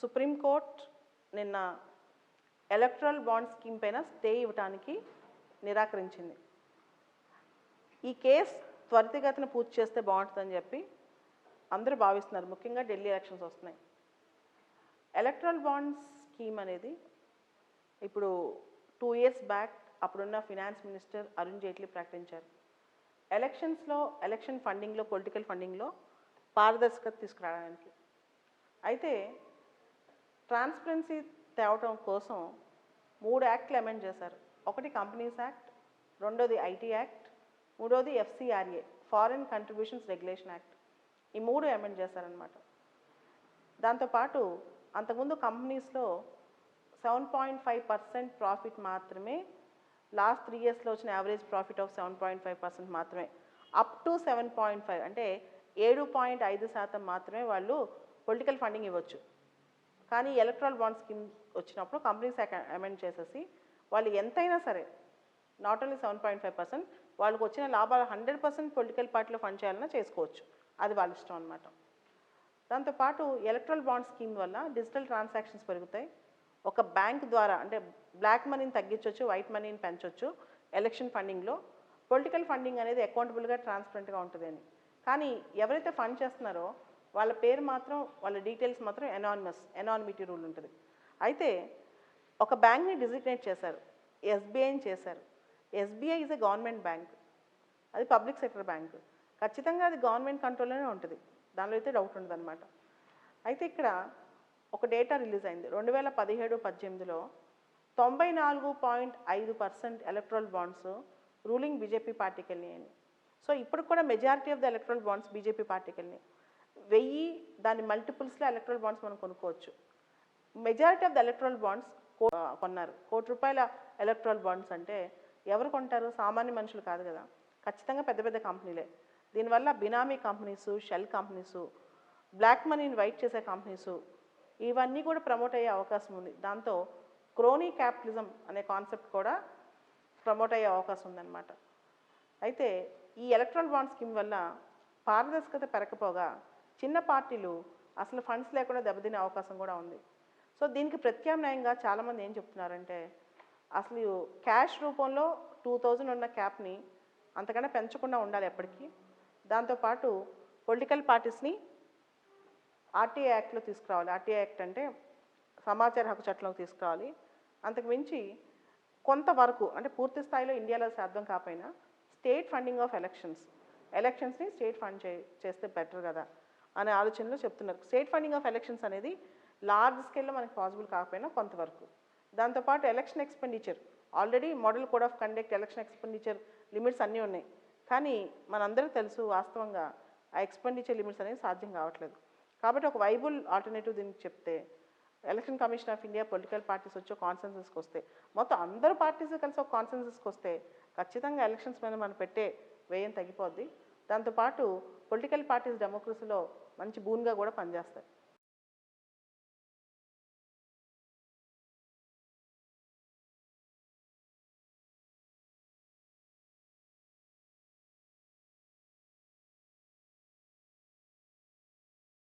Supreme court నిన్న electoral bond scheme పైన stay ఇవ్వటానికి నిరాకరించింది. ఈ కేసు త్వరితగతిన పూర్తి చేస్తే బాగుంటుందని చెప్పి అందరూ భావిస్తున్నారు. ముఖ్యంగా ఢిల్లీ ఎలక్షన్స్ వస్తున్నాయి. ఎలక్ట్రల్ బాండ్ స్కీమ్ అనేది ఇప్పుడు టూ ఇయర్స్ బ్యాక్ అప్పుడున్న ఫినాన్స్ మినిస్టర్ అరుణ్ జైట్లీ ప్రకటించారు. ఎలక్షన్స్లో ఎలక్షన్ ఫండింగ్లో పొలిటికల్ ఫండింగ్లో పారదర్శకత తీసుకురావడానికి. అయితే ట్రాన్స్పరెన్సీ తేవటం కోసం మూడు యాక్ట్లు అమెండ్ చేశారు. ఒకటి కంపెనీస్ యాక్ట్ రెండోది ఐటీ యాక్ట్ మూడోది FCRA foreign contributions regulation act. ఈ మూడు అమెండ్ చేశారనమాట దాంతోపాటు అంతకుముందు కంపెనీస్లో seven point five percent profit మాత్రమే లాస్ట్ త్రీ ఇయర్స్లో వచ్చిన average profit of seven point five percent మాత్రమే. Up to seven point five అంటే ఏడు పాయింట్ ఐదు శాతం మాత్రమే వాళ్ళు పొలిటికల్ ఫండింగ్ ఇవ్వచ్చు. కానీ ఎలక్ట్రల్ బాండ్ స్కీమ్ వచ్చినప్పుడు కంపెనీస్ అమెండ్ చేసేసి వాళ్ళు ఎంతైనా సరే not only seven point five percent వాళ్ళకి వచ్చిన లాభాలు హండ్రెడ్ పర్సెంట్ పొలిటికల్ పార్టీలో ఫండ్ చేయాలన్నా చేసుకోవచ్చు. అది వాళ్ళ ఇష్టం అనమాట దాంతోపాటు ఎలక్ట్రల్ బాండ్ స్కీమ్ వల్ల డిజిటల్ ట్రాన్సాక్షన్స్ పెరుగుతాయి. ఒక బ్యాంక్ ద్వారా అంటే బ్లాక్ మనీని తగ్గించవచ్చు వైట్ మనీని పెంచవచ్చు ఎలక్షన్ ఫండింగ్లో పొలిటికల్ ఫండింగ్ అనేది అకౌంటబుల్గా ట్రాన్స్పరెంట్గా ఉంటుంది అని కానీ ఎవరైతే ఫండ్ చేస్తున్నారో వాళ్ళ పేరు మాత్రం వాళ్ళ డీటెయిల్స్ మాత్రం ఎనానిమస్ ఎనానిమిటీ రూల్ ఉంటుంది. అయితే ఒక బ్యాంక్ని డిజిగ్నేట్ చేశారు. ఎస్బీఐని చేశారు. SBI is a government bank అది పబ్లిక్ సెక్టర్ బ్యాంక్ ఖచ్చితంగా అది గవర్నమెంట్ కంట్రోల్లోనే ఉంటుంది. దానిలో అయితే డౌట్ ఉండదు అనమాట అయితే ఇక్కడ ఒక డేటా రిలీజ్ అయింది. రెండు వేల పదిహేడు పద్దెనిమిదిలో తొంభై నాలుగు పాయింట్ ఐదు percent electoral bonds ruling BJP పార్టీకి వెళ్ళినాయని సో ఇప్పుడు కూడా majority of the electoral bonds BJP పార్టీకి వెళ్ళినాయి. వెయ్యి దాని మల్టిపుల్స్లో ఎలక్ట్రల్ బాండ్స్ మనం కొనుక్కోవచ్చు. Majority of the electoral bonds కొన్నారు. కోటి రూపాయల ఎలక్ట్రల్ బాండ్స్ అంటే ఎవరు కొంటారు? సామాన్య మనుషులు కాదు కదా. ఖచ్చితంగా పెద్ద పెద్ద కంపెనీలే దీనివల్ల బినామీ కంపెనీసు షెల్ కంపెనీసు బ్లాక్ మనీని వైట్ చేసే కంపెనీసు ఇవన్నీ కూడా ప్రమోట్ అయ్యే అవకాశం ఉంది. దాంతో క్రోనీ క్యాపిటలిజం అనే కాన్సెప్ట్ కూడా ప్రమోట్ అయ్యే అవకాశం ఉందన్నమాట. అయితే ఈ ఎలక్ట్రల్ బాండ్ స్కీమ్ వల్ల పారదర్శకత పెరకపోగా చిన్న పార్టీలు అసలు ఫండ్స్ లేకుండా దెబ్బతినే అవకాశం కూడా ఉంది. సో దీనికి ప్రత్యామ్నాయంగా చాలామంది ఏం చెప్తున్నారంటే అసలు క్యాష్ రూపంలో టూ థౌజండ్ ఉన్న క్యాప్ని అంతకన్నా పెంచకుండా ఉండాలి ఎప్పటికీ. దాంతోపాటు పొలిటికల్ పార్టీస్ని ఆర్టీఐ యాక్ట్లో తీసుకురావాలి. ఆర్టీఐ యాక్ట్ అంటే సమాచార హక్కు చట్టంలోకి తీసుకురావాలి. అంతకు మించి కొంతవరకు అంటే పూర్తి స్థాయిలో ఇండియాలో సాధ్యం కాకపోయినా స్టేట్ ఫండింగ్ ఆఫ్ ఎలక్షన్స్ ఎలక్షన్స్ని స్టేట్ ఫండ్ చే చేస్తే బెటర్ కదా. అనే ఆలోచనలో చెప్తున్నారు. స్టేట్ ఫండింగ్ ఆఫ్ ఎలక్షన్స్ అనేది లార్జ్ స్కేల్లో మనకి పాసిబుల్ కాకపోయినా కొంతవరకు. దాంతోపాటు election expenditure already model code of conduct election expenditure limits అన్నీ ఉన్నాయి. కానీ మనందరికీ తెలుసు వాస్తవంగా ఆ ఎక్స్పెండిచర్ లిమిట్స్ అనేది సాధ్యం కావట్లేదు. కాబట్టి ఒక వైబుల్ ఆల్టర్నేటివ్ దీనికి చెప్తే election commission of India political parties వచ్చి కాన్సెన్సస్కి వస్తే మొత్తం అందరు పార్టీస్ కలిసి ఒక కాన్సెన్సస్కి వస్తే ఖచ్చితంగా ఎలక్షన్స్ మీద మనం పెట్టే వ్యయం తగ్గిపోద్ది. దాంతోపాటు పొలిటికల్ పార్టీస్ డెమోక్రసీలో మంచి బూన్గా కూడా పనిచేస్తాయి.